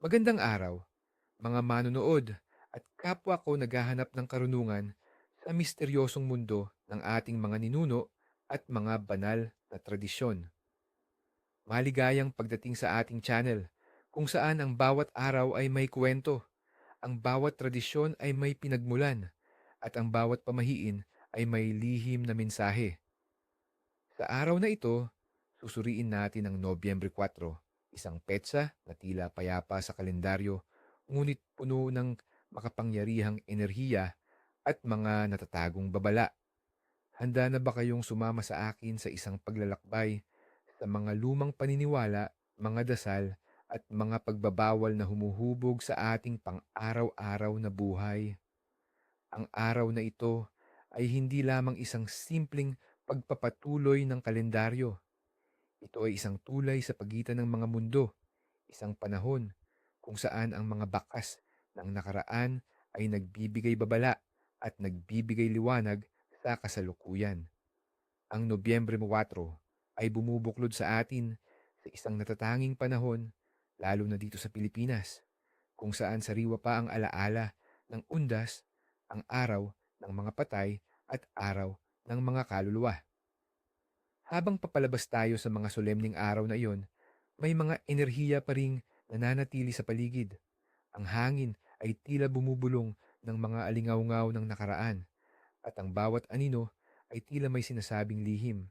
Magandang araw, mga manonood at kapwa ko naghahanap ng karunungan sa misteryosong mundo ng ating mga ninuno at mga banal na tradisyon. Maligayang pagdating sa ating channel kung saan ang bawat araw ay may kwento, ang bawat tradisyon ay may pinagmulan, at ang bawat pamahiin ay may lihim na mensahe. Sa araw na ito, susuriin natin ang Nobyembre 4, isang petsa na tila payapa sa kalendaryo, ngunit puno ng makapangyarihang enerhiya at mga natatagong babala. Handa na ba kayong sumama sa akin sa isang paglalakbay sa mga lumang paniniwala, mga dasal, at mga pagbabawal na humuhubog sa ating pang-araw-araw na buhay? Ang araw na ito ay hindi lamang isang simpleng pagpapatuloy ng kalendaryo. Ito ay isang tulay sa pagitan ng mga mundo, isang panahon kung saan ang mga bakas ng nakaraan ay nagbibigay babala at nagbibigay liwanag sa kasalukuyan. Ang Nobyembre 4 ay bumubuklod sa atin sa isang natatanging panahon, lalo na dito sa Pilipinas, kung saan sariwa pa ang alaala ng undas, ang araw ng mga patay at araw ng mga kaluluwa. Habang papalabas tayo sa mga solemning araw na iyon, may mga enerhiya pa ring nananatili sa paligid. Ang hangin ay tila bumubulong ng mga alingawngaw ng nakaraan at ang bawat anino ay tila may sinasabing lihim.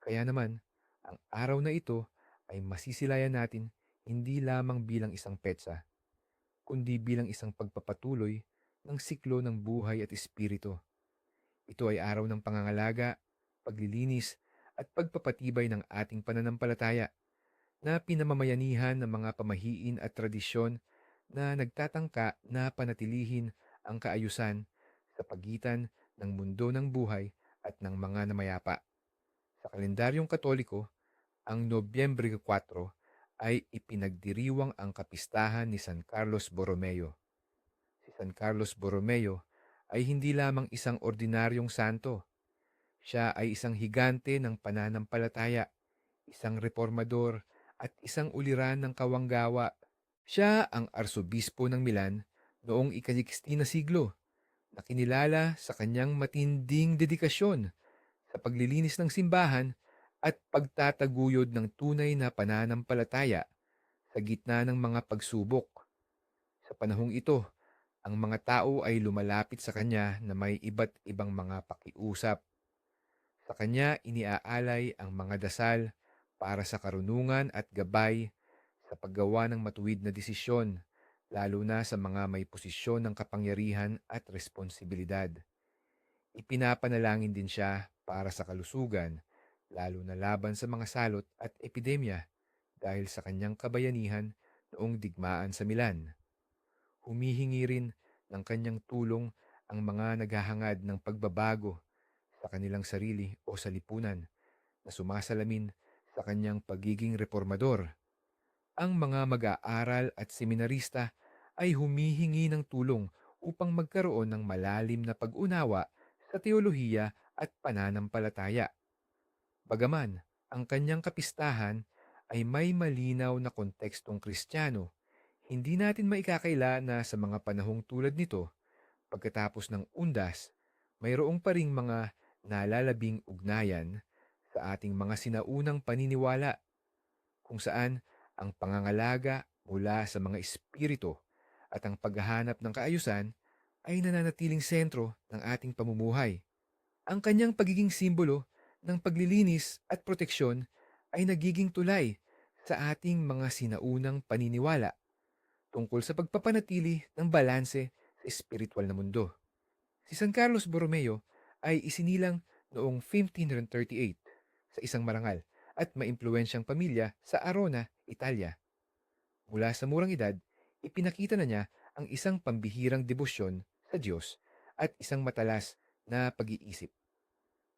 Kaya naman, ang araw na ito ay masisilayan natin hindi lamang bilang isang petsa, kundi bilang isang pagpapatuloy ng siklo ng buhay at espiritu. Ito ay araw ng pangangalaga, paglilinis, at pagpapatibay ng ating pananampalataya na pinamamayanihan ng mga pamahiin at tradisyon na nagtatangka na panatilihin ang kaayusan sa pagitan ng mundo ng buhay at ng mga namayapa. Sa kalendaryong katoliko, ang Nobyembre 4 ay ipinagdiriwang ang kapistahan ni San Carlos Borromeo. Si San Carlos Borromeo ay hindi lamang isang ordinaryong santo. Siya ay isang higante ng pananampalataya, isang reformador at isang uliran ng kawanggawa. Siya ang arsobispo ng Milan noong ika-16 na siglo na kinilala sa kanyang matinding dedikasyon sa paglilinis ng simbahan at pagtataguyod ng tunay na pananampalataya sa gitna ng mga pagsubok. Sa panahong ito, ang mga tao ay lumalapit sa kanya na may iba't ibang mga pakiusap. Sa kanya iniaalay ang mga dasal para sa karunungan at gabay sa paggawa ng matuwid na desisyon, lalo na sa mga may posisyon ng kapangyarihan at responsibilidad. Ipinapanalangin din siya para sa kalusugan, lalo na laban sa mga salot at epidemya dahil sa kanyang kabayanihan noong digmaan sa Milan. Humihingi rin ng kanyang tulong ang mga naghahangad ng pagbabago sa kanilang sarili o sa lipunan na sumasalamin sa kanyang pagiging reformador. Ang mga mag-aaral at seminarista ay humihingi ng tulong upang magkaroon ng malalim na pag-unawa sa teolohiya at pananampalataya. Bagaman, ang kanyang kapistahan ay may malinaw na kontekstong kristyano, hindi natin maikakaila na sa mga panahong tulad nito, pagkatapos ng undas, mayroong pa ring mga nalalabing ugnayan sa ating mga sinaunang paniniwala kung saan ang pangangalaga mula sa mga espiritu at ang paghahanap ng kaayusan ay nananatiling sentro ng ating pamumuhay. Ang kanyang pagiging simbolo ng paglilinis at proteksyon ay nagiging tulay sa ating mga sinaunang paniniwala tungkol sa pagpapanatili ng balanse sa espiritual na mundo. Si San Carlos Borromeo ay isinilang noong 1538 sa isang marangal at maimpluwensyang pamilya sa Arona, Italia. Mula sa murang edad, ipinakita na niya ang isang pambihirang debosyon sa Diyos at isang matalas na pag-iisip.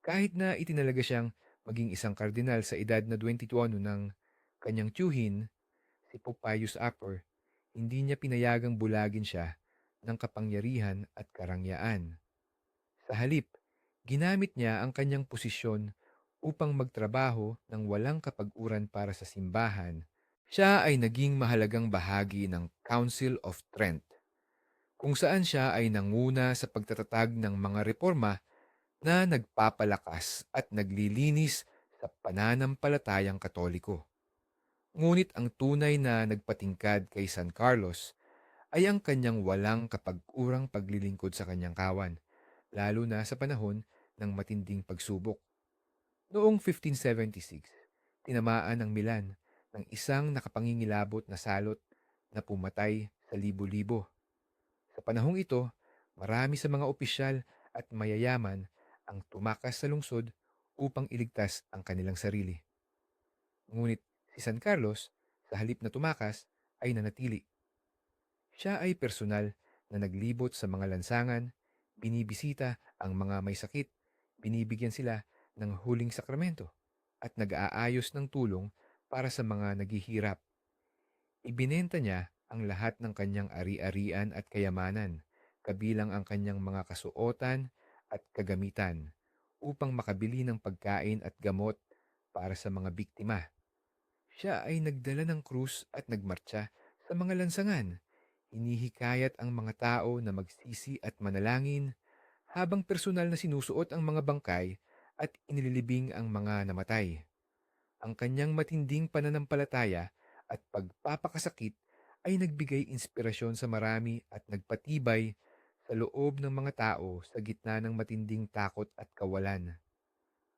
Kahit na itinalaga siyang maging isang kardinal sa edad na 22 ng kanyang tiyuhin, si Pope Pius Apor, hindi niya pinayagang bulagin siya ng kapangyarihan at karangyaan. Sa halip, ginamit niya ang kanyang posisyon upang magtrabaho ng walang kapag-uran para sa simbahan. Siya ay naging mahalagang bahagi ng Council of Trent, kung saan siya ay nanguna sa pagtatatag ng mga reforma na nagpapalakas at naglilinis sa pananampalatayang katoliko. Ngunit ang tunay na nagpatingkad kay San Carlos ay ang kanyang walang kapag-urang paglilingkod sa kanyang kawan, lalo na sa panahon ng matinding pagsubok. Noong 1576, tinamaan ng Milan ng isang nakapangingilabot na salot na pumatay sa libo-libo. Sa panahong ito, marami sa mga opisyal at mayayaman ang tumakas sa lungsod upang iligtas ang kanilang sarili. Ngunit si San Carlos, sa halip na tumakas, ay nanatili. Siya ay personal na naglibot sa mga lansangan, binibisita ang mga may sakit, binibigyan sila ng huling sakramento, at nag-aayos ng tulong para sa mga naghihirap. Ibinenta niya ang lahat ng kanyang ari-arian at kayamanan, kabilang ang kanyang mga kasuotan at kagamitan, upang makabili ng pagkain at gamot para sa mga biktima. Siya ay nagdala ng krus at nagmartsa sa mga lansangan. Hinihikayat ang mga tao na magsisi at manalangin habang personal na sinusuot ang mga bangkay at inililibing ang mga namatay. Ang kanyang matinding pananampalataya at pagpapakasakit ay nagbigay inspirasyon sa marami at nagpatibay sa loob ng mga tao sa gitna ng matinding takot at kawalan.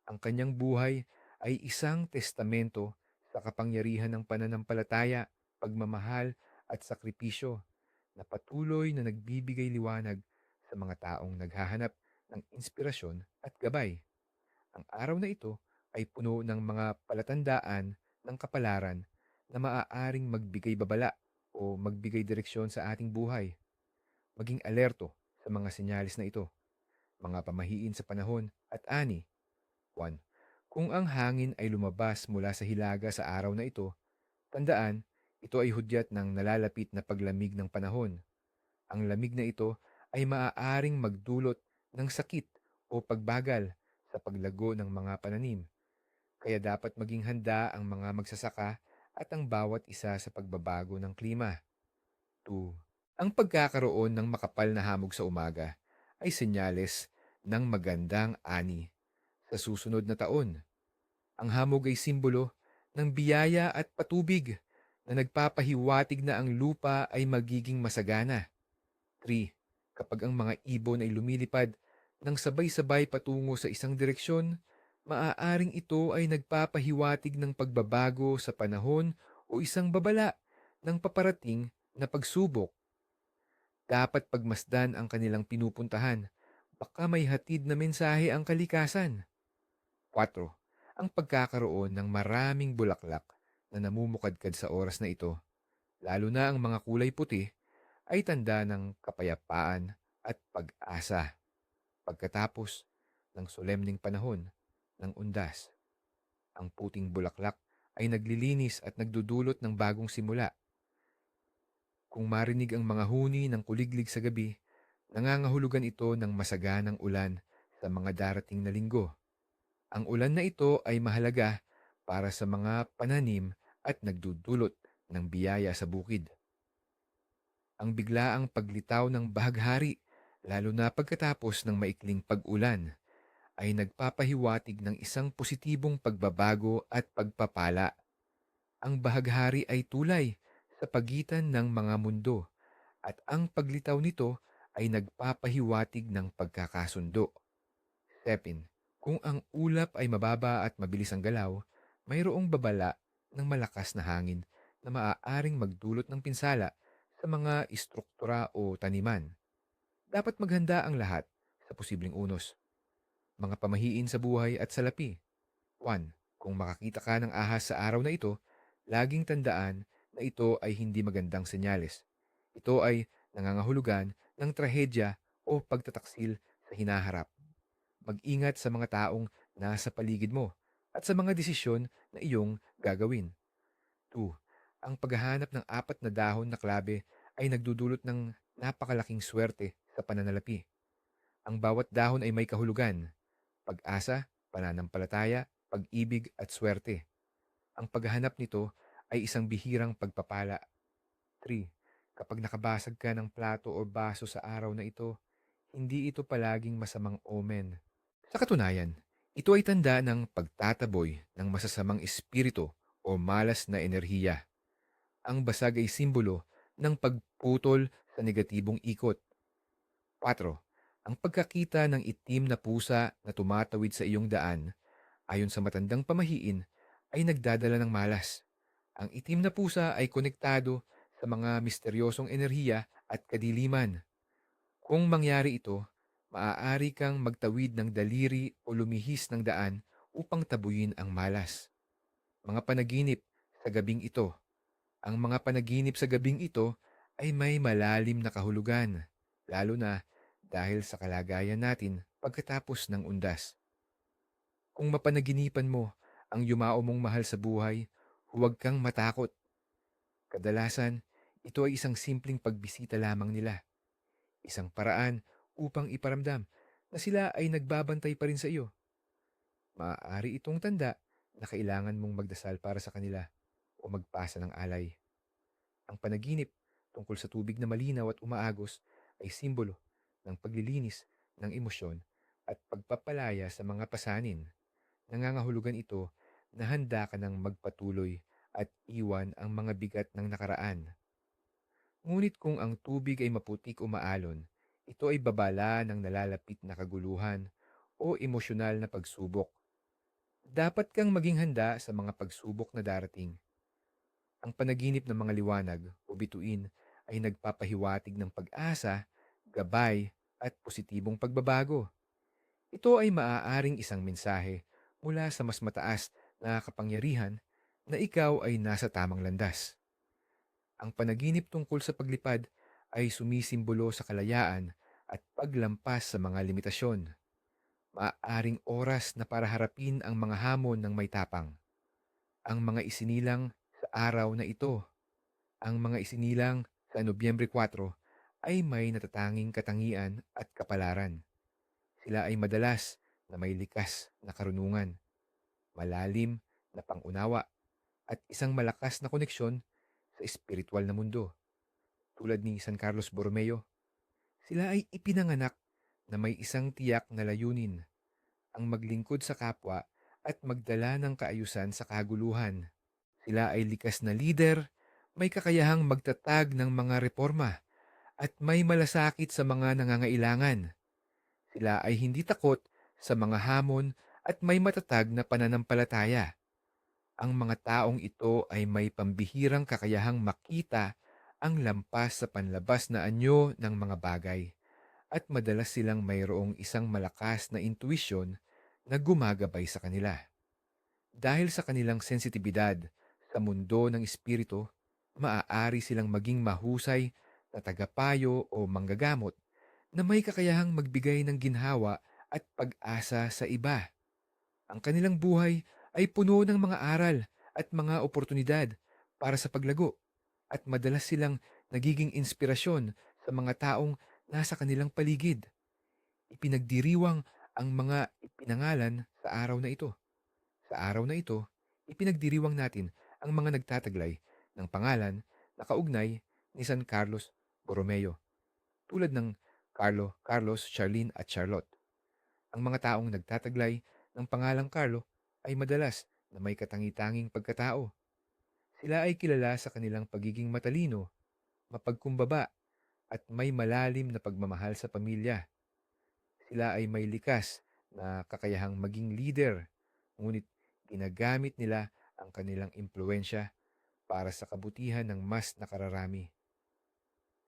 Ang kanyang buhay ay isang testamento sa kapangyarihan ng pananampalataya, pagmamahal at sakripisyo na patuloy na nagbibigay liwanag sa mga taong naghahanap ng inspirasyon at gabay. Ang araw na ito ay puno ng mga palatandaan ng kapalaran na maaaring magbigay babala o magbigay direksyon sa ating buhay. Maging alerto sa mga senyalis na ito, mga pamahiin sa panahon at ani. 1. Kung ang hangin ay lumabas mula sa hilaga sa araw na ito, tandaan ito ay hudyat ng nalalapit na paglamig ng panahon. Ang lamig na ito ay maaaring magdulot ng sakit o pagbagal sa paglago ng mga pananim. Kaya dapat maging handa ang mga magsasaka at ang bawat isa sa pagbabago ng klima. 2. Ang pagkakaroon ng makapal na hamog sa umaga ay senyales ng magandang ani sa susunod na taon. Ang hamog ay simbolo ng biyaya at patubig na nagpapahiwatig na ang lupa ay magiging masagana. 3. Kapag ang mga ibon ay lumilipad ng sabay-sabay patungo sa isang direksyon, maaaring ito ay nagpapahiwatig ng pagbabago sa panahon o isang babala ng paparating na pagsubok. Dapat pagmasdan ang kanilang pinupuntahan, baka may hatid na mensahe ang kalikasan. 4. Ang pagkakaroon ng maraming bulaklak na namumukadkad sa oras na ito, lalo na ang mga kulay puti, ay tanda ng kapayapaan at pag-asa. Pagkatapos ng solemning panahon ng undas, ang puting bulaklak ay naglilinis at nagdudulot ng bagong simula. Kung marinig ang mga huni ng kuliglig sa gabi, nangangahulugan ito ng masaganang ulan sa mga darating na linggo. Ang ulan na ito ay mahalaga para sa mga pananim at nagdudulot ng biyaya sa bukid. Ang biglaang paglitaw ng bahaghari, lalo na pagkatapos ng maikling pag-ulan, ay nagpapahiwatig ng isang positibong pagbabago at pagpapala. Ang bahaghari ay tulay sa pagitan ng mga mundo at ang paglitaw nito ay nagpapahiwatig ng pagkakasundo. 7. Kung ang ulap ay mababa at mabilis ang galaw, mayroong babala ng malakas na hangin na maaaring magdulot ng pinsala sa mga istruktura o taniman. Dapat maghanda ang lahat sa posibleng unos. Mga pamahiin sa buhay at salapi. 1. Kung makakita ka ng ahas sa araw na ito, laging tandaan na ito ay hindi magandang senyales. Ito ay nangangahulugan ng trahedya o pagtataksil sa hinaharap. Mag-ingat sa mga taong nasa paligid mo at sa mga desisyon na iyong gagawin. 2. Ang paghahanap ng apat na dahon na klabe ay nagdudulot ng napakalaking swerte sa pananalapi. Ang bawat dahon ay may kahulugan, pag-asa, pananampalataya, pag-ibig at swerte. Ang paghahanap nito ay isang bihirang pagpapala. 3. Kapag nakabasag ka ng plato o baso sa araw na ito, hindi ito palaging masamang omen. Sa katunayan, ito ay tanda ng pagtataboy ng masasamang espiritu o malas na enerhiya. Ang basag ay simbolo ng pagputol sa negatibong ikot. 4. Ang pagkakita ng itim na pusa na tumatawid sa iyong daan, ayon sa matandang pamahiin, ay nagdadala ng malas. Ang itim na pusa ay konektado sa mga misteryosong enerhiya at kadiliman. Kung mangyari ito, maaari kang magtawid ng daliri o lumihis ng daan upang tabuyin ang malas. Mga panaginip sa gabing ito. Ang mga panaginip sa gabing ito ay may malalim na kahulugan, lalo na dahil sa kalagayan natin pagkatapos ng undas. Kung mapanaginipan mo ang yumao mong mahal sa buhay, huwag kang matakot. Kadalasan, ito ay isang simpleng pagbisita lamang nila. Isang paraan upang iparamdam na sila ay nagbabantay pa rin sa iyo. Maaari itong tanda na kailangan mong magdasal para sa kanila o magpasa ng alay. Ang panaginip tungkol sa tubig na malinaw at umaagos ay simbolo ng paglilinis ng emosyon at pagpapalaya sa mga pasanin. Nangangahulugan ito na handa ka ng magpatuloy at iwan ang mga bigat ng nakaraan. Ngunit kung ang tubig ay maputik o maalon, ito ay babala ng nalalapit na kaguluhan o emosyonal na pagsubok. Dapat kang maging handa sa mga pagsubok na darating. Ang panaginip ng mga liwanag o bituin ay nagpapahiwatig ng pag-asa, gabay at positibong pagbabago. Ito ay maaaring isang mensahe mula sa mas mataas na kapangyarihan na ikaw ay nasa tamang landas. Ang panaginip tungkol sa paglipad ay sumisimbolo sa kalayaan at paglampas sa mga limitasyon. Maaaring oras na para harapin ang mga hamon ng may tapang. Ang mga isinilang araw na ito, ang mga isinilang sa Nobyembre 4 ay may natatanging katangian at kapalaran. Sila ay madalas na may likas na karunungan, malalim na pangunawa, at isang malakas na koneksyon sa espiritual na mundo. Tulad ni San Carlos Borromeo, sila ay ipinanganak na may isang tiyak na layunin, ang maglingkod sa kapwa at magdala ng kaayusan sa kaguluhan. Sila ay likas na leader, may kakayahang magtatag ng mga reforma at may malasakit sa mga nangangailangan. Sila ay hindi takot sa mga hamon at may matatag na pananampalataya. Ang mga taong ito ay may pambihirang kakayahang makita ang lampas sa panlabas na anyo ng mga bagay at madalas silang mayroong isang malakas na intuisyon na gumagabay sa kanila. Dahil sa kanilang sensitibidad sa mundo ng espiritu, maaari silang maging mahusay na tagapayo o manggagamot na may kakayahang magbigay ng ginhawa at pag-asa sa iba. Ang kanilang buhay ay puno ng mga aral at mga oportunidad para sa paglago at madalas silang nagiging inspirasyon sa mga taong nasa kanilang paligid. Ipinagdiriwang ang mga ipinangalan sa araw na ito. Sa araw na ito, ipinagdiriwang natin ang mga nagtataglay ng pangalan na kaugnay ni San Carlos Borromeo, tulad ng Carlo, Carlos, Charlene at Charlotte. Ang mga taong nagtataglay ng pangalang Carlo ay madalas na may katangi-tanging pagkatao. Sila ay kilala sa kanilang pagiging matalino, mapagkumbaba, at may malalim na pagmamahal sa pamilya. Sila ay may likas na kakayahang maging leader, ngunit ginagamit nila ang kanilang impluensya para sa kabutihan ng mas nakararami.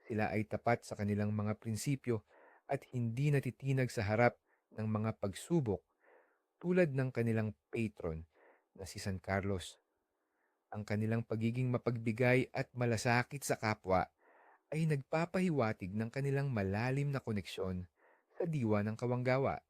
Sila ay tapat sa kanilang mga prinsipyo at hindi natitinag sa harap ng mga pagsubok tulad ng kanilang patron na si San Carlos. Ang kanilang pagiging mapagbigay at malasakit sa kapwa ay nagpapahiwatig ng kanilang malalim na koneksyon sa diwa ng kawanggawa.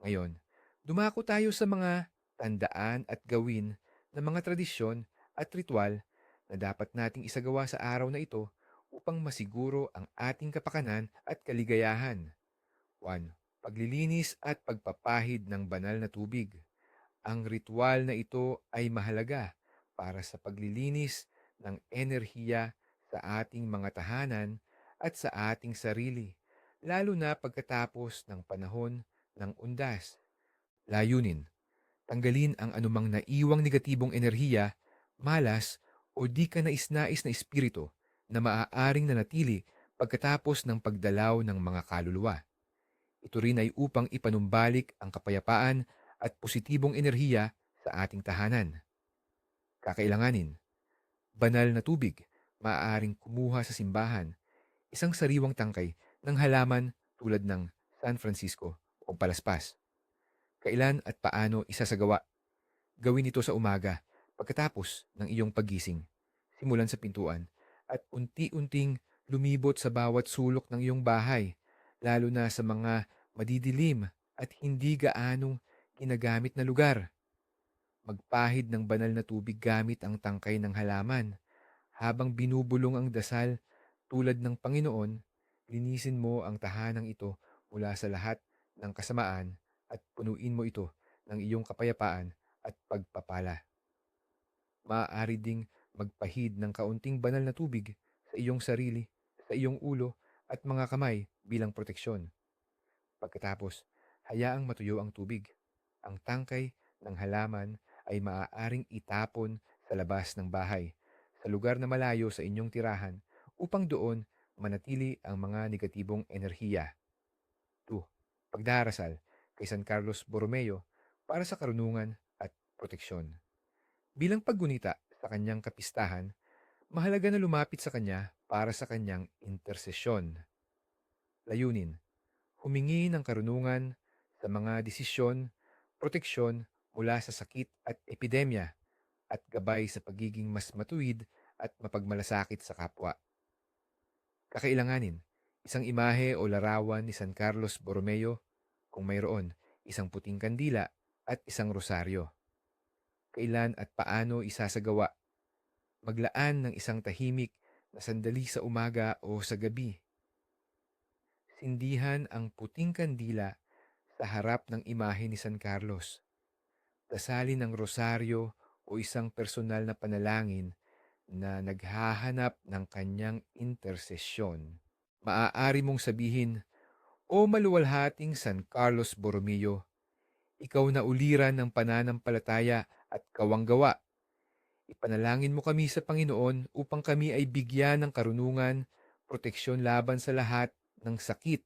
Ngayon, dumako tayo sa mga tandaan at gawin na mga tradisyon at ritual na dapat nating isagawa sa araw na ito upang masiguro ang ating kapakanan at kaligayahan. 1. Paglilinis at pagpapahid ng banal na tubig. Ang ritual na ito ay mahalaga para sa paglilinis ng enerhiya sa ating mga tahanan at sa ating sarili, lalo na pagkatapos ng panahon ng undas. Layunin, tanggalin ang anumang naiwang negatibong enerhiya, malas o di ka nais-nais na espiritu na maaaring nanatili pagkatapos ng pagdalaw ng mga kaluluwa. Ito rin ay upang ipanumbalik ang kapayapaan at positibong enerhiya sa ating tahanan. Kakailanganin, banal na tubig, maaaring kumuha sa simbahan, isang sariwang tangkay ng halaman tulad ng San Francisco o palaspas. Kailan at paano isasagawa? Gawin ito sa umaga, pagkatapos ng iyong pagising, simulan sa pintuan, at unti-unting lumibot sa bawat sulok ng iyong bahay, lalo na sa mga madidilim at hindi gaanong ginagamit na lugar. Magpahid ng banal na tubig gamit ang tangkay ng halaman. Habang binubulong ang dasal tulad ng Panginoon, linisin mo ang tahanang ito mula sa lahat ng kasamaan at punuin mo ito ng iyong kapayapaan at pagpapala. Maaari ding magpahid ng kaunting banal na tubig sa iyong sarili, sa iyong ulo at mga kamay bilang proteksyon. Pagkatapos, hayaang matuyo ang tubig. Ang tangkay ng halaman ay maaaring itapon sa labas ng bahay, sa lugar na malayo sa inyong tirahan upang doon manatili ang mga negatibong enerhiya. 2. Pagdarasal kay San Carlos Borromeo para sa karunungan at proteksyon. Bilang paggunita sa kanyang kapistahan, mahalaga na lumapit sa kanya para sa kanyang intersesyon. Layunin, humingi ng karunungan sa mga desisyon, proteksyon mula sa sakit at epidemya at gabay sa pagiging mas matuwid at mapagmalasakit sa kapwa. Kakailanganin, isang imahe o larawan ni San Carlos Borromeo, kung mayroon, isang puting kandila at isang rosaryo. Kailan at paano isasagawa? Maglaan ng isang tahimik na sandali sa umaga o sa gabi. Sindihan ang puting kandila sa harap ng imahe ni San Carlos. Dasalin ng rosaryo o isang personal na panalangin na naghahanap ng kanyang intersesyon. Maaari mong sabihin, O maluwalhating San Carlos Borromeo, ikaw na uliran ng pananampalataya at kawanggawa. Ipanalangin mo kami sa Panginoon upang kami ay bigyan ng karunungan, proteksyon laban sa lahat ng sakit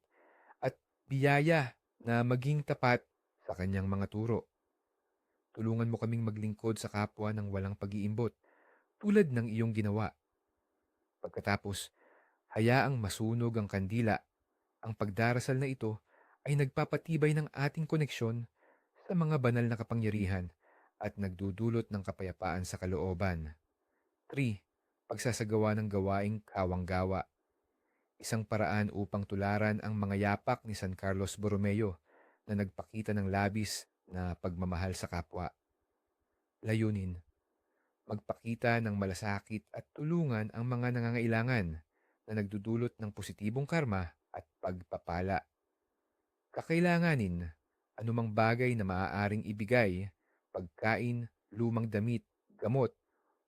at biyaya na maging tapat sa kanyang mga turo. Tulungan mo kaming maglingkod sa kapwa ng walang pag-iimbot, tulad ng iyong ginawa. Pagkatapos, hayaang masunog ang kandila. Ang pagdarasal na ito ay nagpapatibay ng ating koneksyon sa mga banal na kapangyarihan at nagdudulot ng kapayapaan sa kalooban. 3. Pagsasagawa ng gawaing kawanggawa. Isang paraan upang tularan ang mga yapak ni San Carlos Borromeo na nagpakita ng labis na pagmamahal sa kapwa. Layunin, magpakita ng malasakit at tulungan ang mga nangangailangan na nagdudulot ng positibong karma pagpapala. Kakailanganin, anumang bagay na maaaring ibigay, pagkain, lumang damit, gamot,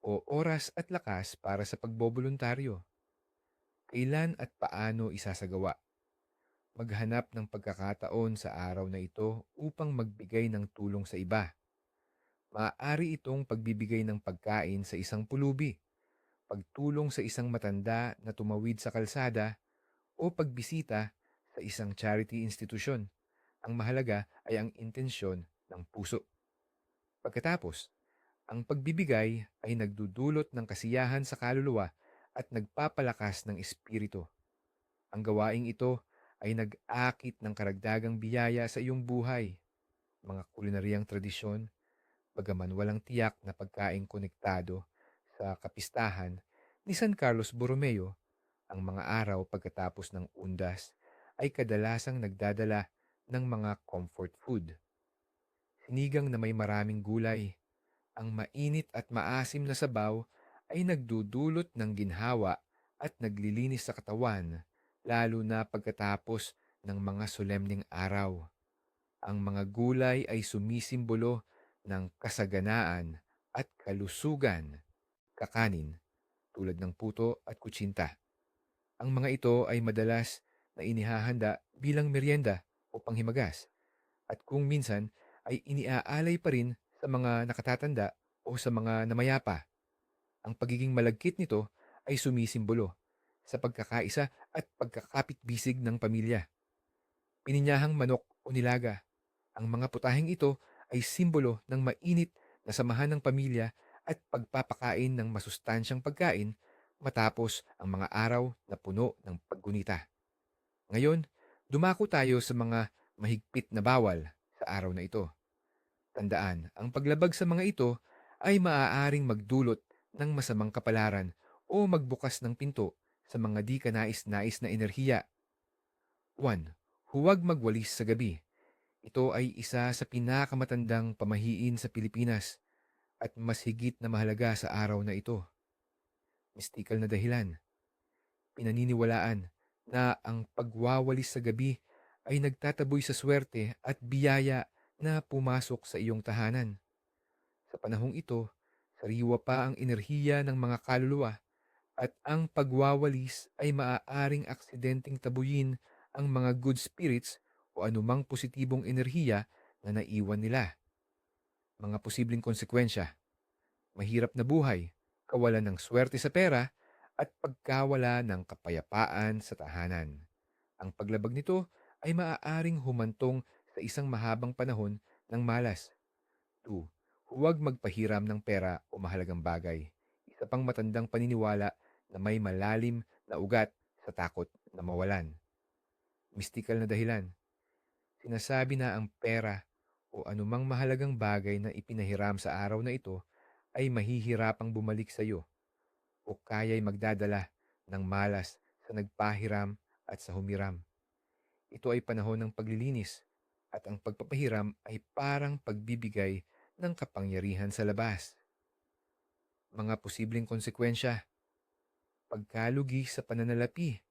o oras at lakas para sa pagboboluntaryo. Kailan at paano isasagawa? Maghanap ng pagkakataon sa araw na ito upang magbigay ng tulong sa iba. Maaari itong pagbibigay ng pagkain sa isang pulubi, pagtulong sa isang matanda na tumawid sa kalsada, o pagbisita sa isang charity institusyon. Ang mahalaga ay ang intensyon ng puso. Pagkatapos, ang pagbibigay ay nagdudulot ng kasiyahan sa kaluluwa at nagpapalakas ng espiritu. Ang gawaing ito ay nag-akit ng karagdagang biyaya sa iyong buhay. Mga kulinaryang tradisyon, bagaman walang tiyak na pagkaing konektado sa kapistahan ni San Carlos Borromeo, ang mga araw pagkatapos ng undas ay kadalasang nagdadala ng mga comfort food. Sinigang na may maraming gulay, ang mainit at maasim na sabaw ay nagdudulot ng ginhawa at naglilinis sa katawan, lalo na pagkatapos ng mga solemning araw. Ang mga gulay ay sumisimbolo ng kasaganaan, at kalusugan, kakanin, tulad ng puto at kutsinta. Ang mga ito ay madalas na inihahanda bilang merienda o panghimagas at kung minsan ay iniaalay pa rin sa mga nakatatanda o sa mga namayapa. Ang pagiging malagkit nito ay sumisimbolo sa pagkakaisa at pagkakapit-bisig ng pamilya. Pininyahang manok o nilaga. Ang mga putahing ito ay simbolo ng mainit na samahan ng pamilya at pagpapakain ng masustansyang pagkain matapos ang mga araw na puno ng paggunita. Ngayon, dumako tayo sa mga mahigpit na bawal sa araw na ito. Tandaan, ang paglabag sa mga ito ay maaaring magdulot ng masamang kapalaran o magbukas ng pinto sa mga di kanais-nais na enerhiya. 1. Huwag magwalis sa gabi. Ito ay isa sa pinakamatandang pamahiin sa Pilipinas at mas higit na mahalaga sa araw na ito. Mistikal na dahilan. Pinaniniwalaan na ang pagwawalis sa gabi ay nagtataboy sa swerte at biyaya na pumasok sa iyong tahanan. Sa panahong ito, sariwa pa ang enerhiya ng mga kaluluwa at ang pagwawalis ay maaaring aksidenteng tabuyin ang mga good spirits o anumang positibong enerhiya na naiwan nila. Mga posibleng konsekwensya, mahirap na buhay, kawalan ng swerte sa pera, at pagkawala ng kapayapaan sa tahanan. Ang paglabag nito ay maaaring humantong sa isang mahabang panahon ng malas. 2. Huwag magpahiram ng pera o mahalagang bagay. Isa pang matandang paniniwala na may malalim na ugat sa takot na mawalan. Mistikal na dahilan. Sinasabi na ang pera o anumang mahalagang bagay na ipinahiram sa araw na ito ay mahihirapang bumalik sa iyo o kaya'y magdadala ng malas sa nagpahiram at sa humiram. Ito ay panahon ng paglilinis at ang pagpapahiram ay parang pagbibigay ng kapangyarihan sa labas. Mga posibleng konsekwensya, pagkalugi sa pananalapi,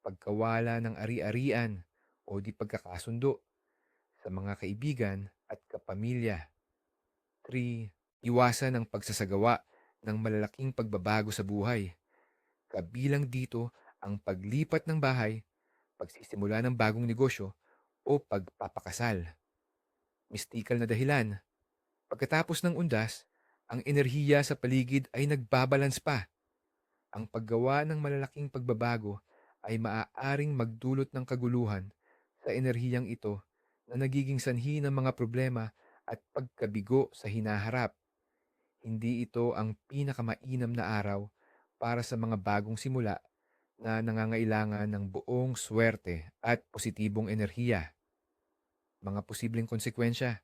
pagkawala ng ari-arian o di pagkakasundo sa mga kaibigan at kapamilya. 3. Iwasan ang pagsasagawa ng malalaking pagbabago sa buhay. Kabilang dito ang paglipat ng bahay, pagsisimula ng bagong negosyo o pagpapakasal. Mistikal na dahilan. Pagkatapos ng undas, ang enerhiya sa paligid ay nagbabalans pa. Ang paggawa ng malalaking pagbabago ay maaaring magdulot ng kaguluhan sa enerhiyang ito na nagiging sanhi ng mga problema at pagkabigo sa hinaharap. Hindi ito ang pinakamainam na araw para sa mga bagong simula na nangangailangan ng buong swerte at positibong enerhiya. Mga posibleng konsekwensya.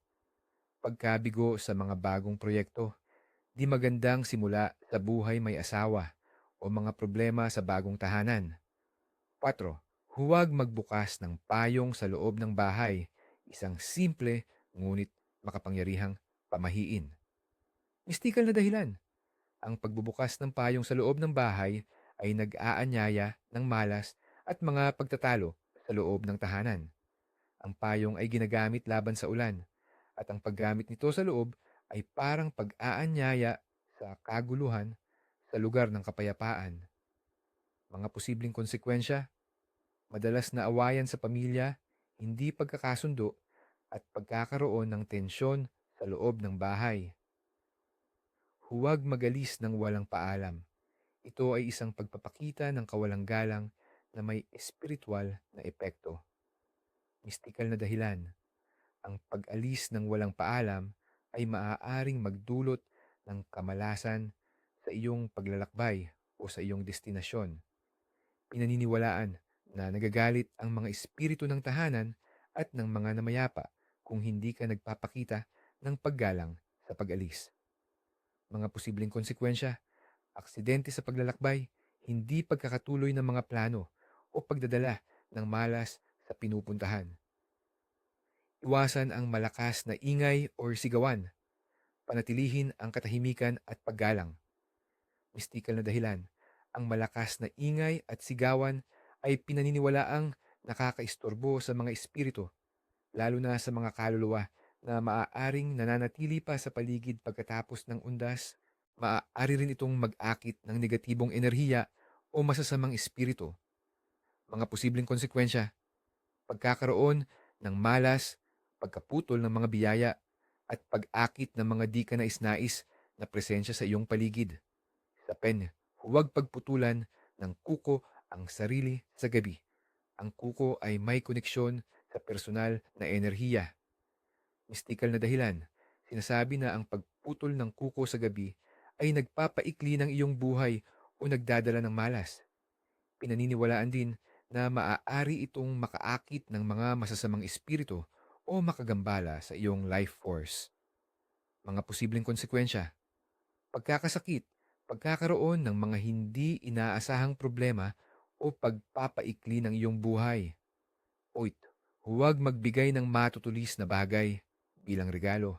Pagkabigo sa mga bagong proyekto. Di magandang simula sa buhay may asawa o mga problema sa bagong tahanan. 4. Huwag magbukas ng payong sa loob ng bahay. Isang simple ngunit makapangyarihang pamahiin. Mistikal na dahilan. Ang pagbubukas ng payong sa loob ng bahay ay nag-aanyaya ng malas at mga pagtatalo sa loob ng tahanan. Ang payong ay ginagamit laban sa ulan at ang paggamit nito sa loob ay parang pag-aanyaya sa kaguluhan sa lugar ng kapayapaan. Mga posibleng konsekwensya, madalas na awayan sa pamilya, hindi pagkakasundo at pagkakaroon ng tensyon sa loob ng bahay. Huwag magalis ng walang paalam. Ito ay isang pagpapakita ng kawalang galang na may espiritual na epekto. Mistikal na dahilan. Ang pag-alis ng walang paalam ay maaaring magdulot ng kamalasan sa iyong paglalakbay o sa iyong destinasyon. Pinaniniwalaan na nagagalit ang mga espiritu ng tahanan at ng mga namayapa kung hindi ka nagpapakita ng paggalang sa pag-alis. Mga posibleng konsekwensya, aksidente sa paglalakbay, hindi pagkakatuloy ng mga plano o pagdadala ng malas sa pinupuntahan. Iwasan ang malakas na ingay o sigawan. Panatilihin ang katahimikan at paggalang. Mistikal na dahilan, ang malakas na ingay at sigawan ay pinaniniwalaang nakakaistorbo sa mga espiritu, lalo na sa mga kaluluwa na maaaring nananatili pa sa paligid pagkatapos ng undas, maaari rin itong mag-akit ng negatibong enerhiya o masasamang espiritu. Mga posibleng konsekwensya, pagkakaroon ng malas, pagkaputol ng mga biyaya, at pag-akit ng mga di ka nais-nais na presensya sa iyong paligid. Sa pen, huwag pagputulan ng kuko ang sarili sa gabi. Ang kuko ay may koneksyon sa personal na enerhiya. Mystical na dahilan, sinasabi na ang pagputol ng kuko sa gabi ay nagpapaikli ng iyong buhay o nagdadala ng malas. Pinaniniwalaan din na maaari itong makaakit ng mga masasamang espiritu o makagambala sa iyong life force. Mga posibleng konsekwensya. Pagkakasakit, pagkakaroon ng mga hindi inaasahang problema o pagpapaikli ng iyong buhay. Oit, huwag magbigay ng matutulis na bagay bilang regalo.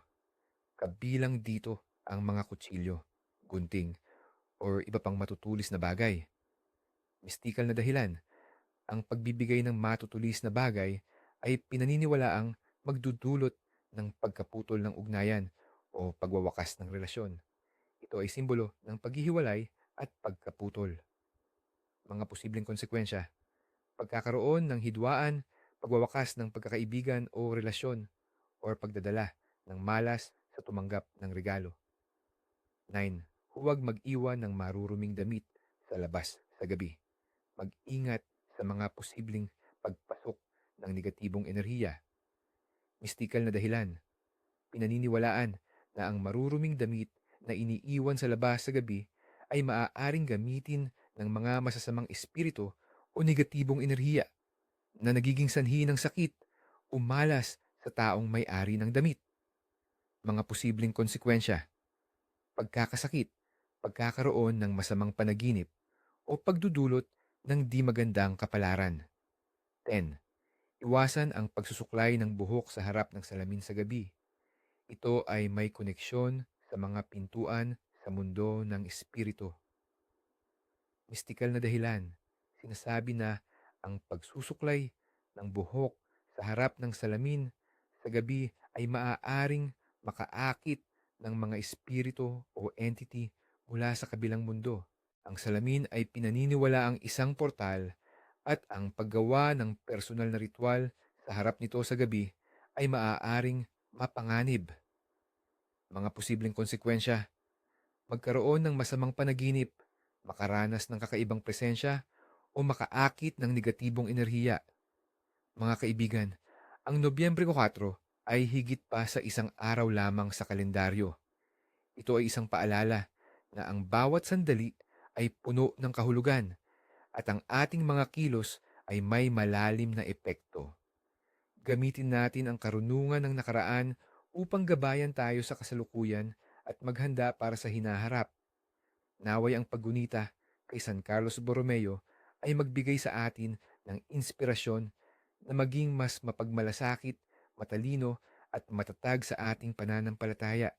Kabilang dito ang mga kutsilyo, gunting, or iba pang matutulis na bagay. Mystical na dahilan, ang pagbibigay ng matutulis na bagay ay pinaniniwalaang magdudulot ng pagkaputol ng ugnayan o pagwawakas ng relasyon. Ito ay simbolo ng paghihiwalay at pagkaputol. Mga posibleng konsekwensya, pagkakaroon ng hidwaan, pagwawakas ng pagkakaibigan o relasyon, or pagdadala ng malas sa tumanggap ng regalo. 9. Huwag mag-iwan ng maruruming damit sa labas sa gabi. Mag-ingat sa mga posibleng pagpasok ng negatibong enerhiya mistikal na dahilan. Pinaniniwalaan na ang maruruming damit na iniiwan sa labas sa gabi ay maaaring gamitin ng mga masasamang espiritu o negatibong enerhiya na nagiging sanhi ng sakit o malas sa taong may-ari ng damit. Mga posibleng konsekwensya, pagkakasakit, pagkakaroon ng masamang panaginip o pagdudulot ng di magandang kapalaran. 10. Iwasan ang pagsusuklay ng buhok sa harap ng salamin sa gabi. Ito ay may koneksyon sa mga pintuan sa mundo ng espiritu. Mistikal na dahilan, sinasabi na ang pagsusuklay ng buhok sa harap ng salamin gabi ay maaaring makaakit ng mga espiritu o entity mula sa kabilang mundo. Ang salamin ay pinaniniwala ang isang portal at ang paggawa ng personal na ritual sa harap nito sa gabi ay maaaring mapanganib. Mga posibleng konsekwensya, magkaroon ng masamang panaginip, makaranas ng kakaibang presensya, o makaakit ng negatibong enerhiya. Mga kaibigan, ang Nobyembre 4 ay higit pa sa isang araw lamang sa kalendaryo. Ito ay isang paalala na ang bawat sandali ay puno ng kahulugan at ang ating mga kilos ay may malalim na epekto. Gamitin natin ang karunungan ng nakaraan upang gabayan tayo sa kasalukuyan at maghanda para sa hinaharap. Naway ang paggunita kay San Carlos Borromeo ay magbigay sa atin ng inspirasyon na maging mas mapagmalasakit, matalino at matatag sa ating pananampalataya.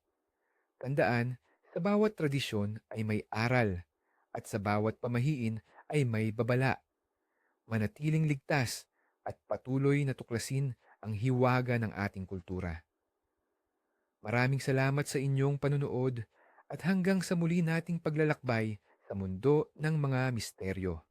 Tandaan, sa bawat tradisyon ay may aral at sa bawat pamahiin ay may babala. Manatiling ligtas at patuloy na tuklasin ang hiwaga ng ating kultura. Maraming salamat sa inyong panunood at hanggang sa muli nating paglalakbay sa mundo ng mga misteryo.